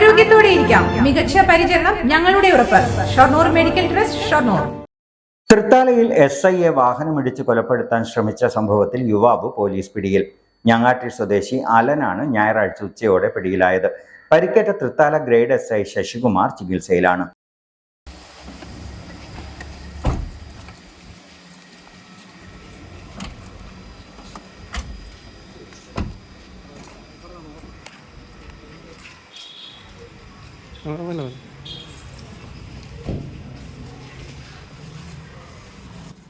ആരോഗ്യത്തോടെ ഇരിക്കാം. മികച്ച പരിചരണം ഞങ്ങളുടെ ഉറപ്പ്. Shoranur medical trust Shoranur. തൃത്താലയിൽ S ഐയെ വാഹനമിടിച്ച് കൊലപ്പെടുത്താൻ ശ്രമിച്ച സംഭവത്തിൽ യുവാവ് പോലീസ് പിടിയിൽ. ഞങ്ങാട്ടി സ്വദേശി അലനാണ് ഞായറാഴ്ച ഉച്ചയോടെ പിടിയിലായത്. പരിക്കേറ്റ Thrithala grade S I Sasikumar ചികിത്സയിലാണ്.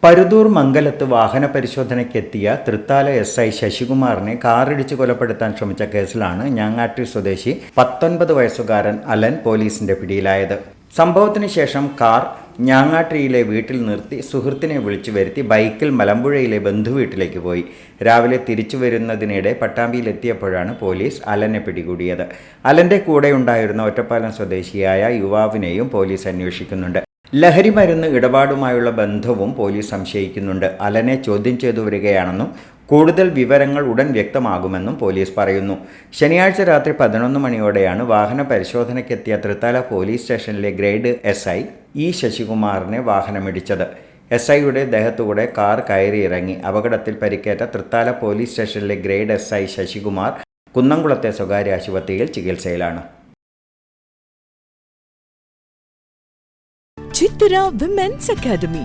പരുതൂർ മംഗലത്ത് വാഹന പരിശോധനയ്ക്കെത്തിയ തൃത്താല എസ് ഐ ശശികുമാറിനെ കാറിടിച്ച് കൊലപ്പെടുത്താൻ ശ്രമിച്ച കേസിലാണ് ഞാങ്ങാട്ടി സ്വദേശി പത്തൊൻപത് വയസ്സുകാരൻ അലൻ പോലീസിന്റെ പിടിയിലായത്. സംഭവത്തിന് ശേഷം കാർ ഞാങ്ങാട്ടിയിലെ വീട്ടിൽ നിർത്തി സുഹൃത്തിനെ വിളിച്ചു വരുത്തി ബൈക്കിൽ മലമ്പുഴയിലെ ബന്ധുവീട്ടിലേക്ക് പോയി. രാവിലെ തിരിച്ചു വരുന്നതിനിടെ പട്ടാമ്പിയിലെത്തിയപ്പോഴാണ് പോലീസ് അലനെ പിടികൂടിയത്. അലന്റെ കൂടെ ഉണ്ടായിരുന്ന ഒറ്റപ്പാലം സ്വദേശിയായ യുവാവിനെയും പോലീസ് അന്വേഷിക്കുന്നുണ്ട്. ലഹരി മരുന്ന് ഇടപാടുമായുള്ള ബന്ധവും പോലീസ് സംശയിക്കുന്നുണ്ട്. അലനെ ചോദ്യം ചെയ്തു വരികയാണെന്നും കൂടുതൽ വിവരങ്ങൾ ഉടൻ വ്യക്തമാകുമെന്നും പോലീസ് പറയുന്നു. ശനിയാഴ്ച രാത്രി പതിനൊന്ന് മണിയോടെയാണ് വാഹന പരിശോധനയ്ക്കെത്തിയ തൃത്താല പോലീസ് സ്റ്റേഷനിലെ ഗ്രേഡ് എസ് ഐ ഇ ശശികുമാറിനെ വാഹനമിടിച്ചത്. എസ് ഐയുടെ ദേഹത്തുകൂടെ കാർ കയറിയിറങ്ങി അപകടത്തിൽ പരിക്കേറ്റ തൃത്താല പോലീസ് സ്റ്റേഷനിലെ ഗ്രേഡ് എസ് ഐ ശശികുമാർ കുന്നംകുളത്തെ സ്വകാര്യ ആശുപത്രിയിൽ ചികിത്സയിലാണ്. Chithara women's academy.